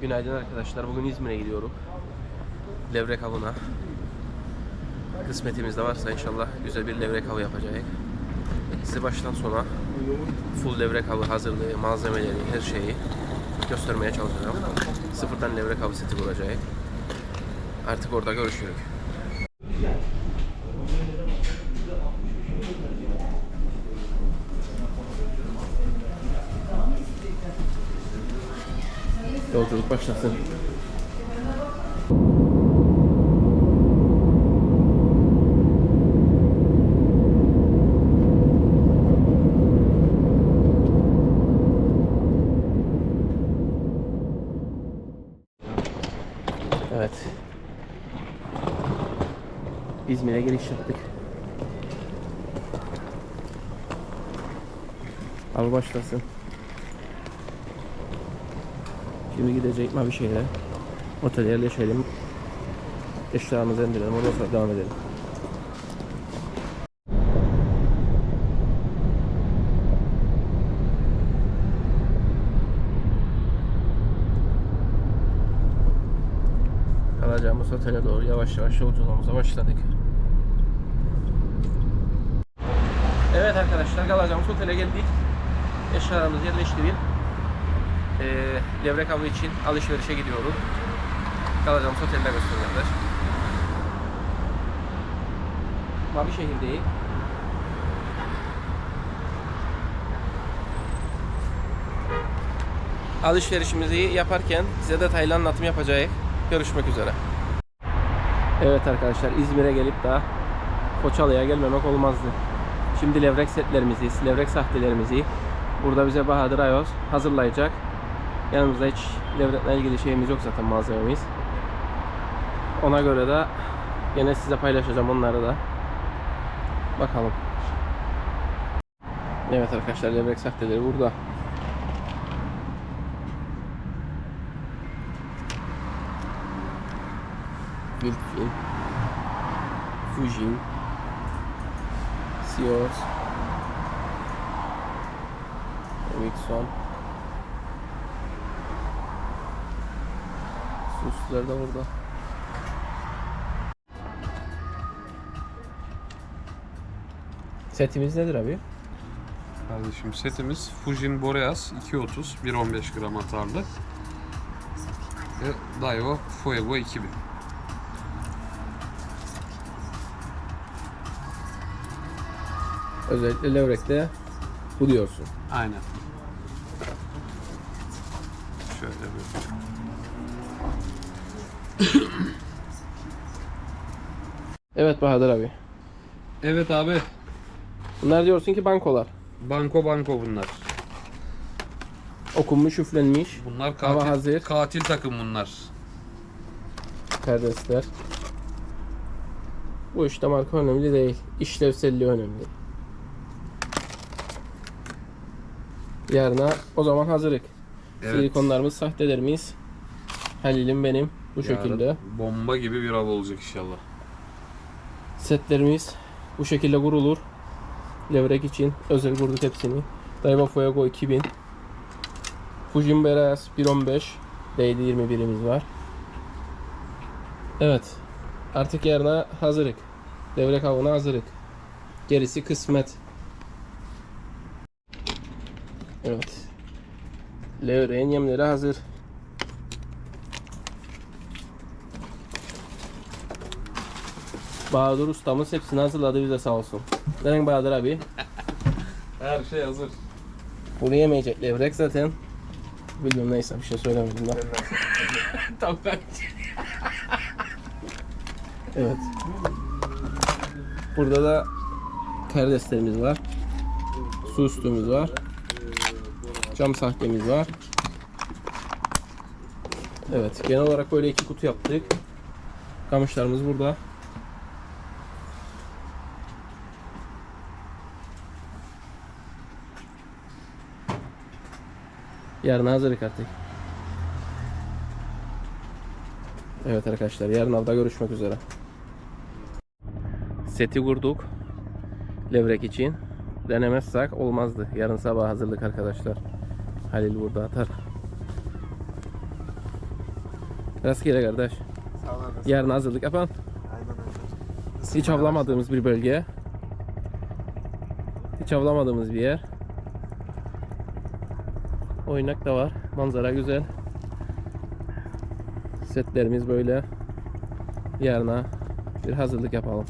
Günaydın arkadaşlar. Bugün İzmir'e gidiyorum. Levrek avına. Kısmetimizde varsa inşallah güzel bir levrek avı yapacağız. Size baştan sona full levrek avı hazırlığı, malzemeleri, her şeyi göstermeye çalışacağım. Sıfırdan levrek avı seti kuracağız. Artık orada görüşürük. Yolculuk başlasın. Evet. İzmir'e giriş yaptık. Al başlasın. Şimdi gidecek mi bir şeyle. Otele yerleşelim. Eşyalarımızı indirelim. Ondan sonra devam edelim. Kalacağımız otele doğru yavaş yavaş yolculuğumuza başladık. Evet arkadaşlar kalacağımız otele geldik. Eşyalarımızı yerleştirip e, levrek avı için alışverişe gidiyoruz. Kalacağımız otelde gösteriyorlar. Mavi şehirdeyiz. Alışverişimizi yaparken size detaylı anlatım yapacağız. Görüşmek üzere. Evet arkadaşlar İzmir'e gelip daha Koçalı'ya gelmemek olmazdı. Şimdi levrek setlerimizi, levrek sahtelerimizi burada bize Bahadır Ayos hazırlayacak. Yanımızda hiç levrekle ilgili şeyimiz yok zaten malzememiz. Ona göre de yine size paylaşacağım onları da. Bakalım. Evet arkadaşlar levrek sahteleri burada. Wilfin, Fujin, Sears, Wixon, Suslar da burada. Setimiz nedir abi? Kardeşim setimiz Fujin Boreas 230 1.15 gram atarlı ve Daiwa Fuego 2000. Özellikle levrekte bu diyorsun. Aynen. Şöyle bir. Evet Bahadır abi. Evet abi. Bunlar diyorsun ki bankolar. Banko banko bunlar. Okunmuş, üflenmiş. Bunlar Hava katil, hazır. katil takım bunlar. Kardesler. Bu işte marka önemli değil. İşlevselliği önemli. Yarına o zaman hazırlık. Evet. Silikonlarımız, sahtelerimiz. Halil'im benim. Bu Yarın şekilde. Bomba gibi bir av olacak inşallah. Setlerimiz bu şekilde kurulur. Levrek için özel kurduk hepsini. Daiwa Fuego 2000. Fujin Beras 1.15. Lady 21'imiz var. Evet. Artık yarına hazırık. Levrek avına hazırık. Gerisi kısmet. Evet. Levreğin yemleri hazır. Bahadır ustamız hepsini hazırladı bize sağ olsun. Neden Bahadır abi? Her şey hazır. Bunu yemeyecek levrek zaten. Bilmiyorum neyse bir şey söylemedim ben. Tamam ben. Evet. Burada da karideslerimiz var. Su üstümüz var. Cam sahtemiz var. Evet, genel olarak böyle iki kutu yaptık. Kamışlarımız burada. Yarın hazırlık artık. Evet arkadaşlar yarın avda görüşmek üzere. Seti kurduk. Levrek için. Denemezsek olmazdı. Yarın sabah hazırlık arkadaşlar. Halil burada atar. Rastgele kardeş. Sağ olun. Yarın hazırlık öyle. Hiç avlamadığımız bir bölge. Hiç avlamadığımız bir yer. Oynak da var. Manzara güzel. Setlerimiz böyle. Yarına bir hazırlık yapalım.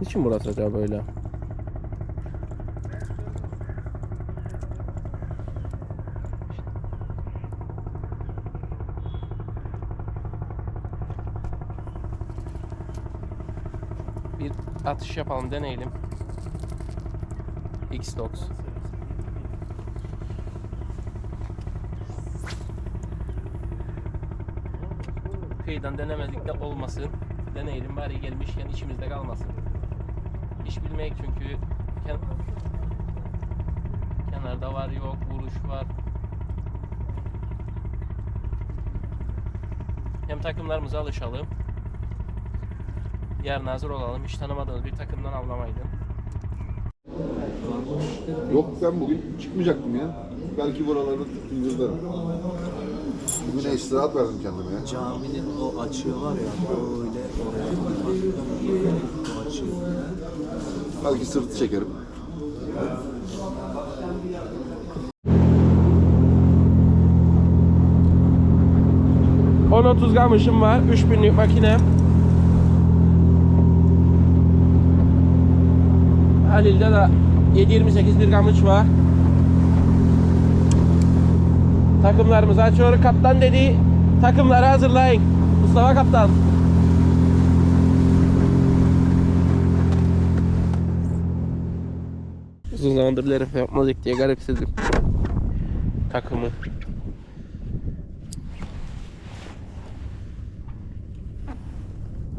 Niçin burası acaba böyle? Bir atış yapalım deneyelim. X-Dox. Kıyıdan denemedik de olmasın. Deneyelim bari gelmişken içimizde kalmasın. İş bilmeyek çünkü ken- kenarda var yok, vuruş var. Hem takımlarımıza alışalım. Yarın hazır olalım. Hiç tanımadığımız bir takımdan avlamaydın. Yok ben bugün çıkmayacaktım ya. Belki buralarda indirdim. Bugün istirahat verdim kendime ya. Caminin o açığı var ya böyle oraya o açığı. Belki sırtı çekerim. On 30 gamışım var. 3000'lik makine. Halil'de de 728 bir gamış var. Takımlarımızı açıyoruz. Kaptan dedi takımları hazırlayın. Mustafa kaptan. Uzun zamandır LRF yapmadık diye garipsedim. Takımı.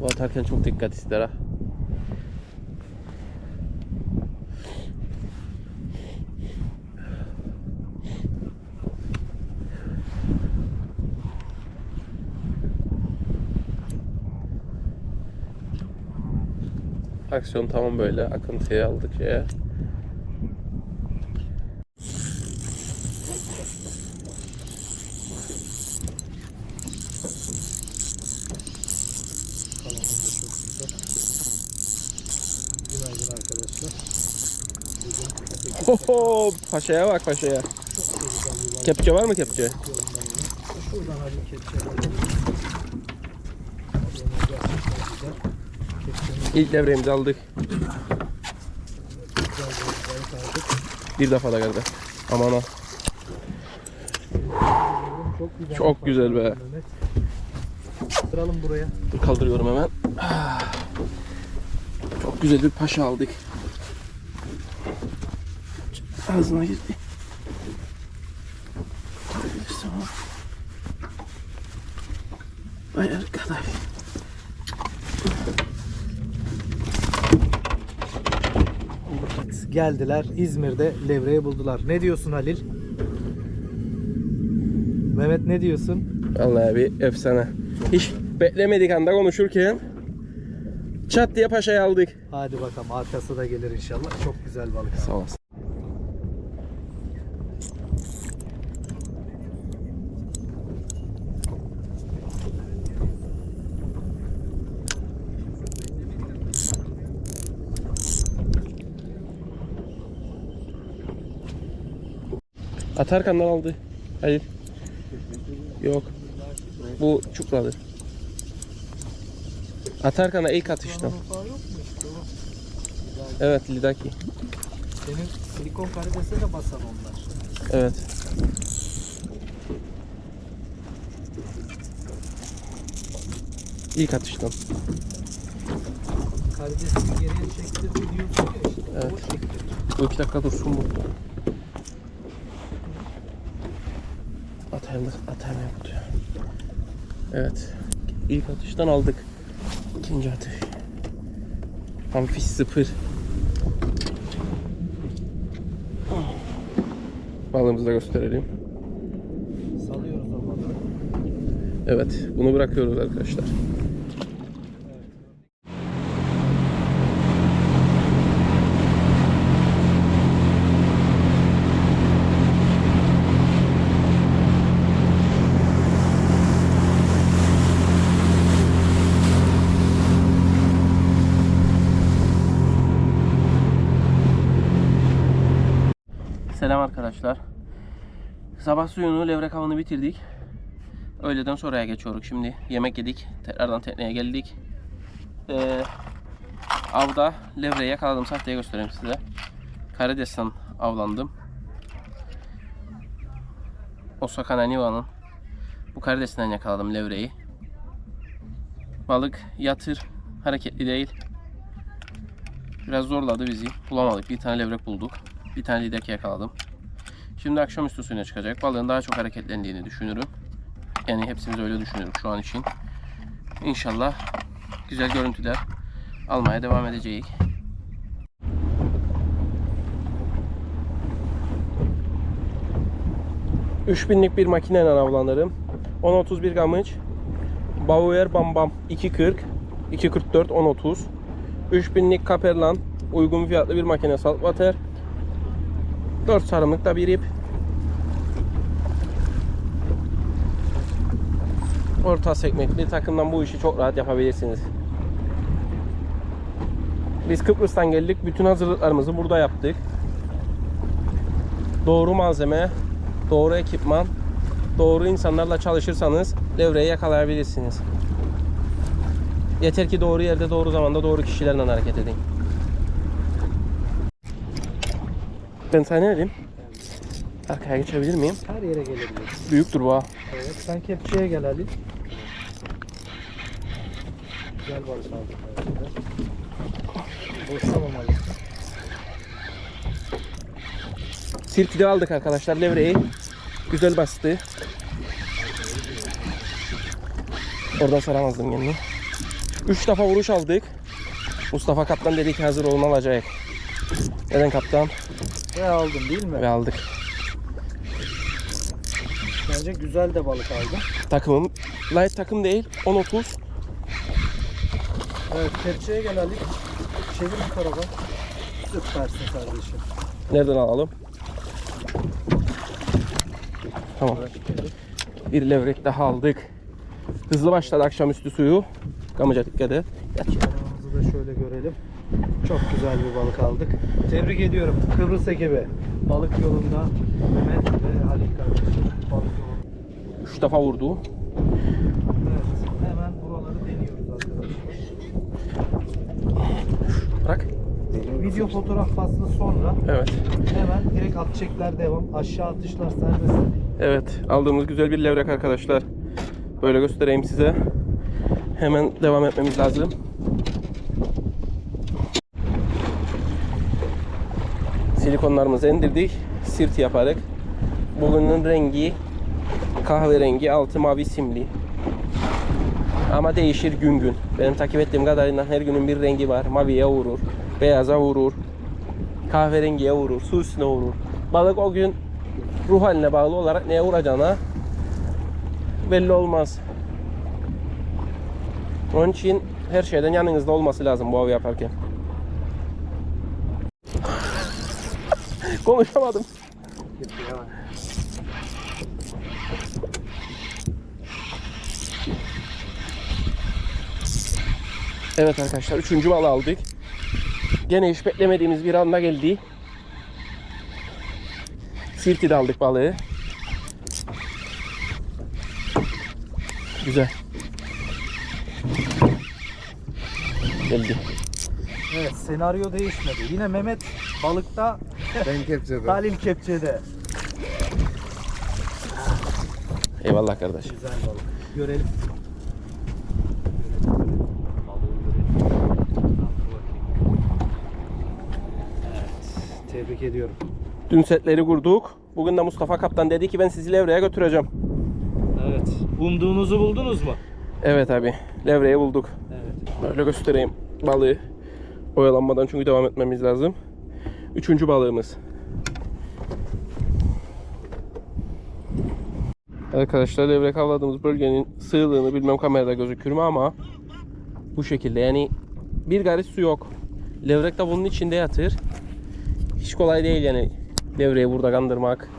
Bu atarken çok dikkat ister ha. Aksiyon tamam böyle akıntıya aldık şeye. Günaydın paşaya bak paşaya. Kepçe var mı kepçe? Şuradan hadi kepçeleri. İlk devremizi aldık. Bir defa da geldi. Aman ha. Çok güzel. Çok güzel be. Sıralım buraya. Dur kaldırıyorum hemen. Çok güzel bir paşa aldık. Ağzına girdi. Vay arkadaş. Geldiler İzmir'de levreyi buldular. Ne diyorsun Halil? Mehmet ne diyorsun? Vallahi bir efsane. Hiç beklemedik anda konuşurken çat diye paşayı aldık. Hadi bakalım arkası da gelir inşallah. Çok güzel balık. Sağ olasın. Atarkan'dan aldı. Hayır. Yok. Bu çukladı. Atarkan'a ilk atıştan. Evet Lidaki. Senin silikon karidese de basan onlar. Evet. İlk atıştan. Karidesini geriye çektirdi diyorsun ya işte. Evet. Bu iki dakika dursun bu. Atayım da atayım yaptı. Evet. İlk atıştan aldık. İkinci atış. Amfiş sıfır. Balığımızı da gösterelim. Salıyoruz o balığı. Evet, bunu bırakıyoruz arkadaşlar. Sabah suyunu, levrek avını bitirdik. Öğleden sonraya geçiyoruz şimdi. Yemek yedik. Tekrardan tekneye geldik. Ee, avda levreyi yakaladım. Sahteye göstereyim size. Karidesten avlandım. Osaka Naniva'nın bu karidesinden yakaladım levreyi. Balık yatır, hareketli değil. Biraz zorladı bizi. Bulamadık. Bir tane levrek bulduk. Bir tane lidek yakaladım. Şimdi akşamüstü suyuna çıkacak. Balığın daha çok hareketlendiğini düşünürüm. Yani hepsimiz öyle düşünüyoruz şu an için. İnşallah güzel görüntüler almaya devam edeceğiz. binlik bir makineyle avlanırım. 10-31 gamış. Bauer Bam Bam 240 244 1030 3000'lik Kaperlan uygun fiyatlı bir makine saltwater 4 sarımlık da bir ip orta sekmekli takımdan bu işi çok rahat yapabilirsiniz. Biz Kıbrıs'tan geldik. Bütün hazırlıklarımızı burada yaptık. Doğru malzeme, doğru ekipman, doğru insanlarla çalışırsanız devreyi yakalayabilirsiniz. Yeter ki doğru yerde, doğru zamanda, doğru kişilerle hareket edin. Ben sana ne dedim? Arkaya geçebilir miyim? Her yere gelebilir. Büyüktür bu ha. Evet. Sen kepçeye gel Ali. Güzel balık aldık. Boşlamamalı. Sirkide aldık arkadaşlar levreyi. Güzel bastı. Oradan saramazdım kendini. 3 defa vuruş aldık. Mustafa kaptan dedi ki hazır olun alacak. Neden kaptan? Ve aldın değil mi? Ve aldık. Bence güzel de balık aldın. Takımım light takım değil. 10-30. Evet kepçeye gel Ali. Çevir bu tarafa. Süpersin kardeşim. Nereden alalım? Tamam. Bir levrek daha aldık. Hızlı başladı akşamüstü suyu. Kamuca dikkat et. Balığımızı da şöyle görelim. Çok güzel bir balık aldık. Tebrik ediyorum Kıbrıs ekibi. Balık yolunda Mehmet ve Halil kardeşim. Balık yolunda. 3 defa vurdu. Evet, hemen buraları deniyoruz arkadaşlar. Bırak. Video fotoğraf faslı sonra Evet. hemen direkt at çekler devam. Aşağı atışlar serbest. Evet. Aldığımız güzel bir levrek arkadaşlar. Böyle göstereyim size. Hemen devam etmemiz lazım. Silikonlarımızı indirdik. Sirt yaparak. Bugünün rengi kahverengi, altı mavi simli. Ama değişir gün gün. Benim takip ettiğim kadarıyla her günün bir rengi var. Maviye vurur, beyaza vurur, kahverengiye vurur, su üstüne vurur. Balık o gün ruh haline bağlı olarak neye vuracağına belli olmaz. Onun için her şeyden yanınızda olması lazım bu av yaparken. Konuşamadım. Evet arkadaşlar üçüncü balı aldık. Gene hiç beklemediğimiz bir anda geldi. Sirti'de aldık balığı. Güzel. Geldi. Evet senaryo değişmedi. Yine Mehmet balıkta, Ben kepçede. Halil kepçede. Eyvallah kardeş. Güzel balık. Görelim. Tebrik ediyorum. Dün setleri kurduk. Bugün de Mustafa Kaptan dedi ki ben sizi Levre'ye götüreceğim. Evet. Umduğunuzu buldunuz mu? Evet abi. Levre'yi bulduk. Evet. Böyle göstereyim balığı. Oyalanmadan çünkü devam etmemiz lazım. Üçüncü balığımız. Arkadaşlar levrek avladığımız bölgenin sığlığını bilmem kamerada gözükür mü ama bu şekilde yani bir garip su yok. Levrek de bunun içinde yatır. Hiç kolay değil yani levreyi burada kandırmak.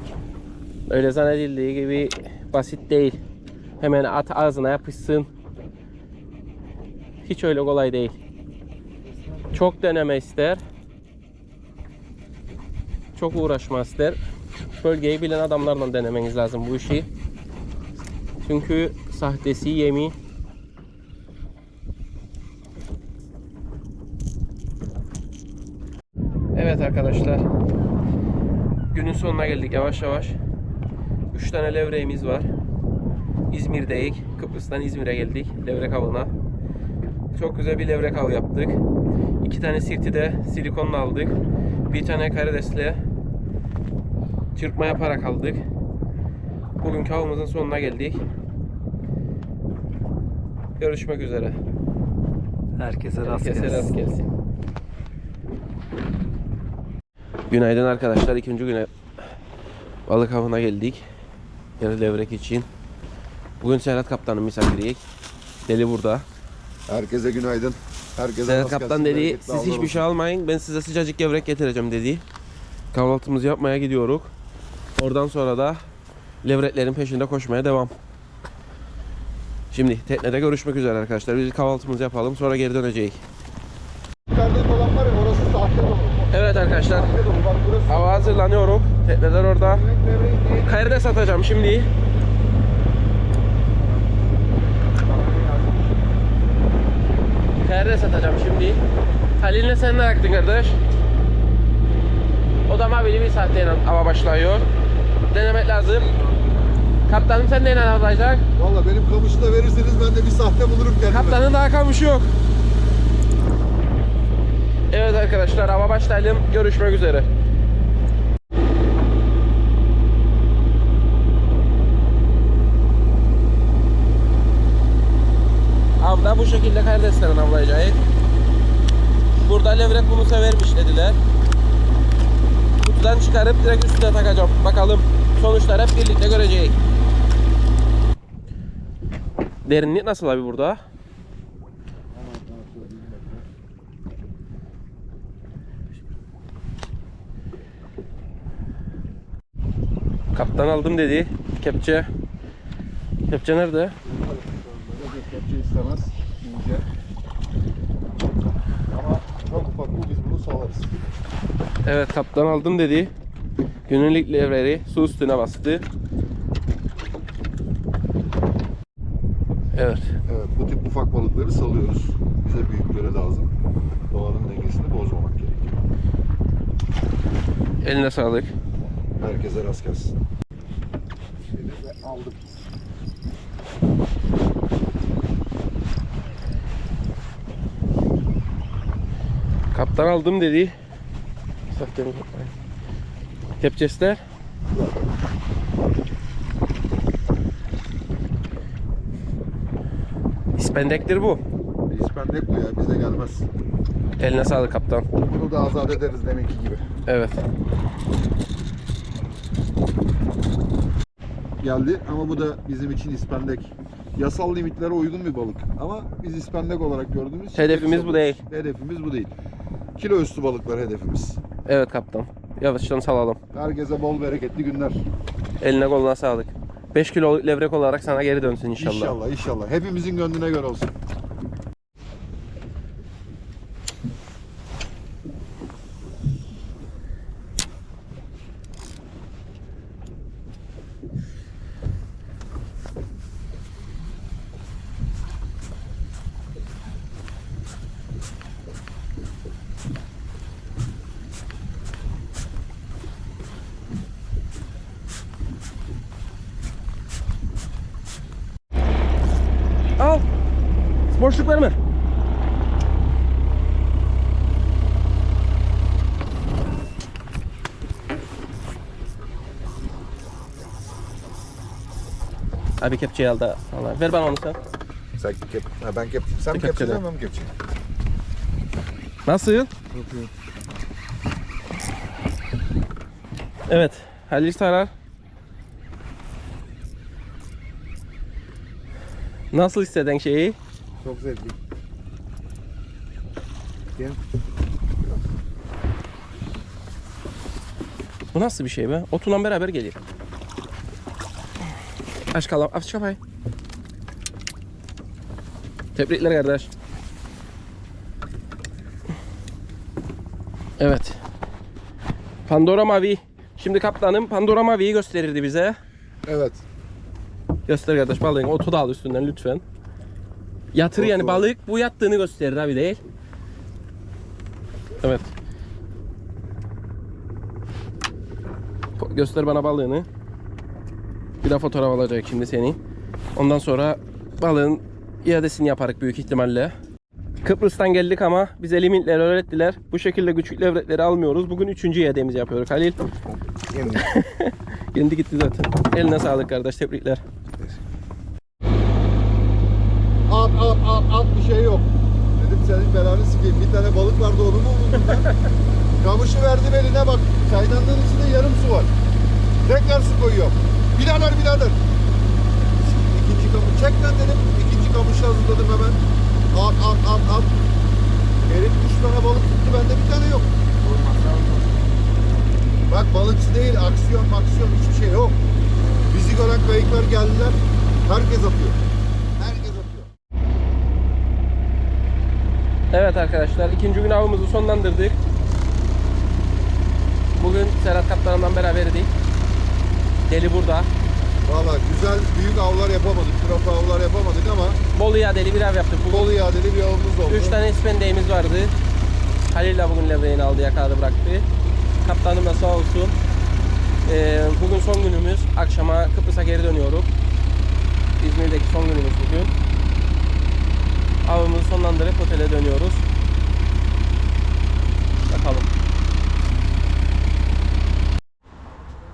Öyle zannedildiği gibi basit değil. Hemen at ağzına yapışsın. Hiç öyle kolay değil. Çok deneme ister. Çok uğraşma ister. bölgeyi bilen adamlarla denemeniz lazım bu işi. Çünkü sahtesi, yemi Evet arkadaşlar. Günün sonuna geldik yavaş yavaş. 3 tane levreğimiz var. İzmir'deyiz. Kıbrıs'tan İzmir'e geldik. Levrek avına. Çok güzel bir levrek avı yaptık. İki tane sirti de silikonla aldık. Bir tane karidesle çırpma yaparak aldık. Bugünkü avımızın sonuna geldik. Görüşmek üzere. Herkese rast Herkese gelsin. rast gelsin. Günaydın arkadaşlar. İkinci güne balık avına geldik. Yarı levrek için. Bugün Serhat Kaptan'ın misafiriyiz. Deli burada. Herkese günaydın. Herkese Serhat Kaptan dedi siz hiçbir olsun." şey almayın. Ben size sıcacık gevrek getireceğim dedi. Kahvaltımızı yapmaya gidiyoruz. Oradan sonra da levreklerin peşinde koşmaya devam. Şimdi teknede görüşmek üzere arkadaşlar. Biz kahvaltımızı yapalım sonra geri döneceğiz. Yukarıda olan var ya orası sahte dolu. Evet arkadaşlar hava hazırlanıyorum. Tekneler orada. Kayırda satacağım şimdi. Kayırda satacağım şimdi. Halil'le sen ne yaktın kardeş? O da mavili bir saatte hava başlıyor. Denemek lazım. Kaptanım sen neyle avlayacak? Valla benim kamışı da verirseniz ben de bir sahte bulurum kendime. Kaptanın daha kamışı yok. Evet arkadaşlar hava başlayalım. Görüşmek üzere. Avda bu şekilde karideslerin avlayacağız. Burada levrek bunu severmiş dediler. Kutudan çıkarıp direkt üstüne takacağım. Bakalım sonuçlar hep birlikte göreceğiz. Derinlik nasıl abi burada? Kaptan aldım dedi. Kepçe. Kepçe nerede? Kepçe istemez. ince. Ama çok ufak bu biz bunu salarız. Evet kaptan aldım dedi. Günlük levreleri su üstüne bastı. Evet. Evet bu tip ufak balıkları salıyoruz. Bize büyükleri lazım. Doğanın dengesini bozmamak gerekiyor. Eline sağlık. Herkese rast gelsin. De aldım. Kaptan aldım dedi. Kepçesler. İspendektir bu. İspendek bu ya bize gelmez. Eline sağlık kaptan. Bunu da azat ederiz deminki gibi. Evet. Geldi ama bu da bizim için ispendek. Yasal limitlere uygun bir balık. Ama biz ispendek olarak gördüğümüz için Hedefimiz bu değil. Hedefimiz bu değil. Kilo üstü balıklar hedefimiz. Evet kaptan. Yavaştan salalım. Herkese bol bereketli günler. Eline koluna sağlık. 5 kilo levrek olarak sana geri dönsün inşallah. İnşallah inşallah. Hepimizin gönlüne göre olsun. Al. Verme. Abi kepçeyi al da. Allah. Ver bana onu sen. Sen kep, ha, ben kep, sen mi Kepçede. kepçeden ben mi kepçeyim? Nasıl? Evet. Halil Sarar. Nasıl hisseden şeyi? Çok zevkli. Gel. Bu nasıl bir şey be? Otunla beraber geliyor. Aç kalam, aç kafayı. Tebrikler kardeş. Evet. Pandora mavi Şimdi kaptanım Pandora Mavi'yi gösterirdi bize. Evet. Göster kardeş balığın otu da al üstünden lütfen. Yatır yani balık bu yattığını gösterir abi değil. Evet. Göster bana balığını. Bir de fotoğraf alacak şimdi seni. Ondan sonra balığın iadesini yaparız büyük ihtimalle. Kıbrıs'tan geldik ama bize limitleri öğrettiler. Bu şekilde küçük levretleri almıyoruz. Bugün üçüncü iademizi yapıyoruz Halil. Yemin. Kendi gitti zaten. Eline sağlık kardeş tebrikler. At at at bir şey yok. Dedim senin belanı sikeyim. Bir tane balık vardı onu mu buldun ben? Kamışı verdim eline bak. Çaydanlığın içinde yarım su var. Tekrar su koyuyor. Birader birader. İkinci kamış. Çek lan dedim. İkinci kamışı hazırladım hemen. At at at at. Herif üç tane balık tuttu. Bende bir tane yok. Bak balıkçı değil. Aksiyon maksiyon hiçbir şey yok. Bizi gören kayıklar geldiler. Herkes atıyor. Herkes atıyor. Evet arkadaşlar ikinci gün avımızı sonlandırdık. Bugün Serhat Kaptan'la beraberdik. Deli burada. Valla güzel büyük avlar yapamadık. Trafo avlar yapamadık ama Bolu deli bir av yaptık. Bugün bol iadeli bir avımız oldu. 3 tane ispendeğimiz vardı. Halil de bugün levreğini aldı yakaladı bıraktı. Kaptanım da sağ olsun. Ee, bugün son günümüz. Akşama Kıbrıs'a geri dönüyoruz. İzmir'deki son günümüz bugün. Avımızı sonlandırıp otele dönüyoruz. Bakalım.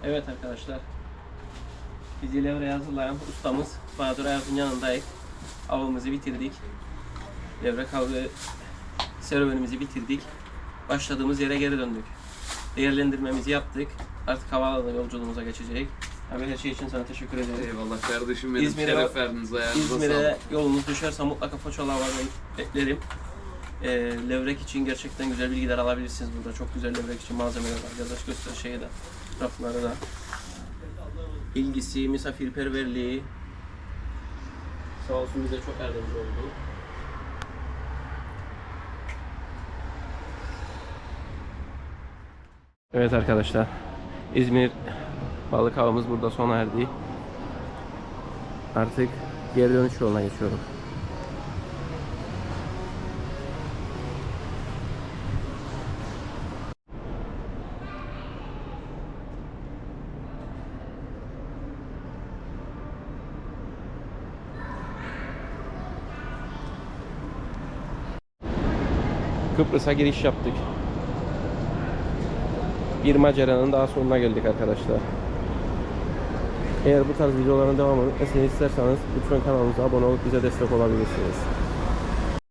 Evet arkadaşlar. Bizi levreye hazırlayan ustamız Bahadır Ayaz'ın yanındayız. Avımızı bitirdik. Levrek avı serüvenimizi bitirdik. Başladığımız yere geri döndük. Değerlendirmemizi yaptık. Artık havaalanı yolculuğumuza geçecek. Abi her şey için sana teşekkür ederim. Eyvallah kardeşim benim. İzmir'e- Şeref verdiniz ayağınıza İzmir'e sağlık. yolunuz düşerse mutlaka Foçalı Havaalanı'nı beklerim. Ee, levrek için gerçekten güzel bilgiler alabilirsiniz burada. Çok güzel levrek için malzemeler var. Arkadaş göster şeyi de, rafları da. İlgisi, misafirperverliği. Sağ olsun bize çok yardımcı oldu. Evet arkadaşlar. İzmir balık avımız burada sona erdi. Artık geri dönüş yoluna geçiyorum. Kıbrıs'a giriş yaptık. Bir maceranın daha sonuna geldik arkadaşlar. Eğer bu tarz videoların devamını isterseniz lütfen kanalımıza abone olup bize destek olabilirsiniz.